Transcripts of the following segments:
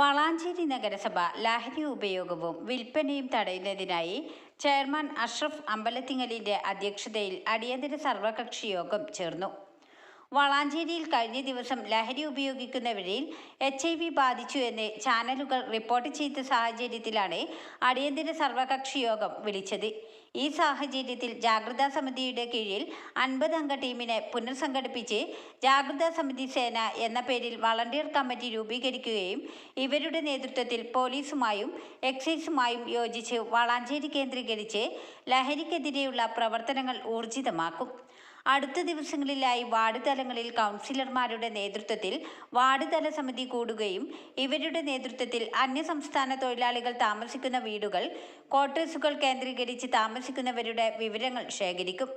വളാഞ്ചേരി നഗരസഭ ലഹരി ഉപയോഗവും വിൽപ്പനയും തടയുന്നതിനായി ചെയർമാൻ അഷ്റഫ് അമ്പലത്തിങ്ങലിന്റെ അധ്യക്ഷതയിൽ അടിയന്തര സർവകക്ഷി യോഗം ചേർന്നു. വളാഞ്ചേരിയിൽ കഴിഞ്ഞ ദിവസം ലഹരി ഉപയോഗിക്കുന്നവരിൽ എച്ച് ഐ വി ബാധിച്ചു എന്ന് ചാനലുകൾ റിപ്പോർട്ട് ചെയ്ത സാഹചര്യത്തിലാണ് അടിയന്തര സർവകക്ഷി യോഗം വിളിച്ചത്. ഈ സാഹചര്യത്തിൽ ജാഗ്രതാ സമിതിയുടെ കീഴിൽ അൻപത് അംഗ ടീമിനെ പുനഃസംഘടിപ്പിച്ച് ജാഗ്രതാ സമിതി സേന എന്ന പേരിൽ വളണ്ടിയർ കമ്മിറ്റി രൂപീകരിക്കുകയും ഇവരുടെ നേതൃത്വത്തിൽ പോലീസുമായും എക്സൈസുമായും യോജിച്ച് വളാഞ്ചേരി കേന്ദ്രീകരിച്ച് ലഹരിക്കെതിരെയുള്ള പ്രവർത്തനങ്ങൾ ഊർജിതമാക്കും. അടുത്ത ദിവസങ്ങളിലായി വാർഡ് തലങ്ങളിൽ കൗൺസിലർമാരുടെ നേതൃത്വത്തിൽ വാർഡ് തല സമിതി കൂടുകയും ഇവരുടെ നേതൃത്വത്തിൽ അന്യസംസ്ഥാന തൊഴിലാളികൾ താമസിക്കുന്ന വീടുകൾ ക്വാർട്ടേഴ്സുകൾ കേന്ദ്രീകരിച്ച് താമസിക്കുന്നവരുടെ വിവരങ്ങൾ ശേഖരിക്കും.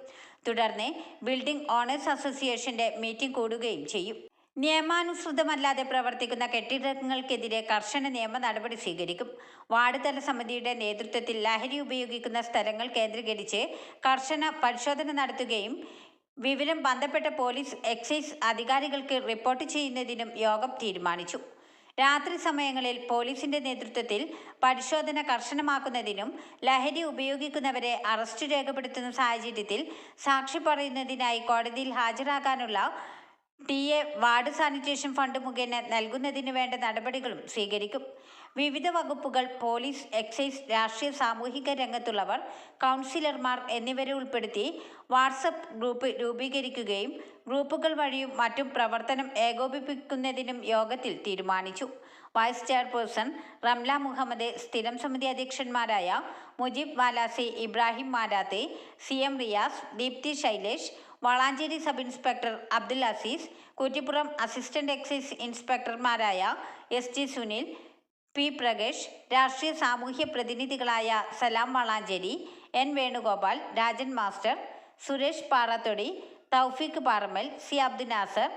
തുടർന്ന് ബിൽഡിംഗ് ഓണേഴ്സ് അസോസിയേഷന്റെ മീറ്റിംഗ് കൂടുകയും ചെയ്യും. നിയമാനുസൃതമല്ലാതെ പ്രവർത്തിക്കുന്ന കെട്ടിടങ്ങൾക്കെതിരെ കർശന നിയമ നടപടി സ്വീകരിക്കും. വാർഡ് തല സമിതിയുടെ നേതൃത്വത്തിൽ ലഹരി ഉപയോഗിക്കുന്ന സ്ഥലങ്ങൾ കേന്ദ്രീകരിച്ച് കർശന പരിശോധന നടത്തുകയും വിവരം ബന്ധപ്പെട്ട പോലീസ് എക്സൈസ് അധികാരികൾക്ക് റിപ്പോർട്ട് ചെയ്യുന്നതിനും യോഗം തീരുമാനിച്ചു. രാത്രി സമയങ്ങളിൽ പോലീസിന്റെ നേതൃത്വത്തിൽ പരിശോധന കർശനമാക്കുന്നതിനും ലഹരി ഉപയോഗിക്കുന്നവരെ അറസ്റ്റ് രേഖപ്പെടുത്തുന്ന സാഹചര്യത്തിൽ സാക്ഷി പറയുന്നതിനായി കോടതിയിൽ ഹാജരാകാനുള്ള T A ward sanitation fund മുഖേന നൽകുന്നതിന് വേണ്ട നടപടികളും സ്വീകരിക്കും. വിവിധ വകുപ്പുകൾ പോലീസ് എക്സൈസ് രാഷ്ട്രീയ സാമൂഹിക രംഗത്തുള്ളവർ കൗൺസിലർമാർ എന്നിവരെ ഉൾപ്പെടുത്തി വാട്സപ്പ് ഗ്രൂപ്പ് രൂപീകരിക്കുകയും ഗ്രൂപ്പുകൾ വഴിയും മറ്റും പ്രവർത്തനം ഏകോപിപ്പിക്കുന്നതിനും യോഗത്തിൽ തീരുമാനിച്ചു. വൈസ് ചെയർപേഴ്സൺ റംല മുഹമ്മദ് സ്ഥിരം സമിതി അധ്യക്ഷന്മാരായ Mujeeb Valasi Ibrahim Marathe C M Riyas Deepthi Shailesh Valanchery sub inspector Abdul Azeez Kuttippuram assistant excise ഇൻസ്പെക്ടർമാരായ S G Sunil P Prakesh രാഷ്ട്രീയ സാമൂഹ്യ പ്രതിനിധികളായ Salam Valanchery N Venugopal Rajan master Suresh Parathodi Thoufeeq Parammal C Abdul Nasar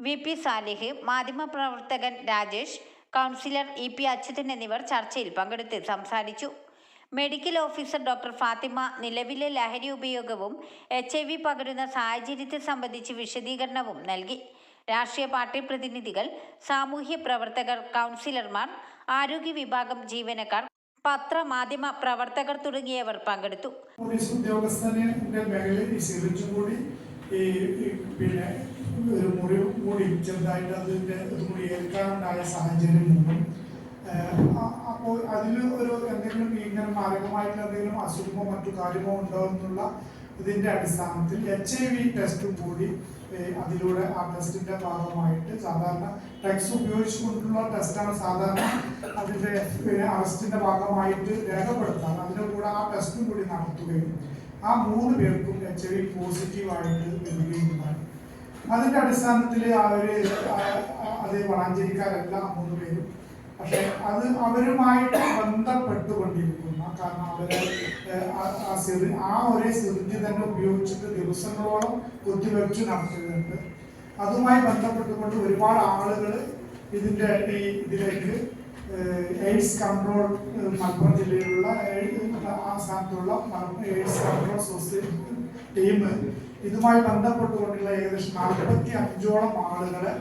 V P Salih മാധ്യമപ്രവർത്തകൻ Rajesh councillor E P Achuthan എന്നിവർ ചർച്ചയിൽ പങ്കെടുത്ത് സംസാരിച്ചു. Medical officer doctor Fathima നിലവിലെ ലഹരി ഉപയോഗവും എച്ച് ഐ വി പകരുന്ന സാഹചര്യത്തെ സംബന്ധിച്ച് വിശദീകരണവും നൽകി. രാഷ്ട്രീയ പാർട്ടി പ്രതിനിധികൾ സാമൂഹ്യ പ്രവർത്തകർ കൗൺസിലർമാർ ആരോഗ്യ വിഭാഗം ജീവനക്കാർ പത്ര മാധ്യമ പ്രവർത്തകർ തുടങ്ങിയവർ പങ്കെടുത്തു. പോലീസ് ഉദ്യോഗസ്ഥനെ മേഖലയിൽ സിറിഞ്ചും കൂടി ഈ പിന്നെ ഒരു മുറി കൂടി ചെറുതായിട്ട് അതിന്റെ ഇത് കൂടി ഏൽക്കാനുണ്ടായ സാഹചര്യം മൂലം അപ്പോൾ അതിൽ ഒരു എന്തെങ്കിലും ഇങ്ങനെ മാരകമായിട്ടുള്ള എന്തെങ്കിലും അസുഖമോ മറ്റു കാര്യമോ ഉണ്ടോ എന്നുള്ള ഇതിന്റെ അടിസ്ഥാനത്തിൽ എച്ച് ഐ വി ടെസ്റ്റും കൂടി അതിലൂടെ ആ ടെസ്റ്റിന്റെ ഭാഗമായിട്ട് സാധാരണ ടെക്സ് ഉപയോഗിച്ചുകൊണ്ടുള്ള ടെസ്റ്റാണ് സാധാരണ അതിന്റെ അറസ്റ്റിന്റെ ഭാഗമായിട്ട് രേഖപ്പെടുത്താൻ അതിന്റെ കൂടെ ആ ടെസ്റ്റും കൂടി നടത്തുകയും ആ മൂന്ന് പേർക്കും എച്ച് ഐ വി പോസിറ്റീവായിട്ട് വരികയും ഉണ്ടായി അതിന്റെ അടിസ്ഥാനത്തിൽ ആ- അത് വളാഞ്ചേരിക്കാരെല്ലാം മൂന്ന് പേരും അത് അവരുമായിട്ട് ബന്ധപ്പെട്ടുകൊണ്ടിരിക്കുന്ന. കാരണം അവരെ ആ- സിറി ആ ഒരേ സിറിഞ്ച് തന്നെ ഉപയോഗിച്ചിട്ട് ദിവസങ്ങളോളം കുത്തിവെച്ച് നടത്തുന്നുണ്ട് അതുമായി ബന്ധപ്പെട്ടുകൊണ്ട് ഒരുപാട് ആളുകൾ ഇതിന്റെ ഈ ഇതിലേക്ക് എയ്ഡ്സ് കൺട്രോൾ മലപ്പുറം ജില്ലയിലുള്ള ആ സ്ഥാനത്തുള്ള എയ്ഡ്സ് കൺട്രോൾ സൊസൈറ്റി ടീം ഇതുമായി ബന്ധപ്പെട്ടുകൊണ്ടുള്ള ഏകദേശം നാൽപ്പത്തി അഞ്ചോളം ആളുകളെ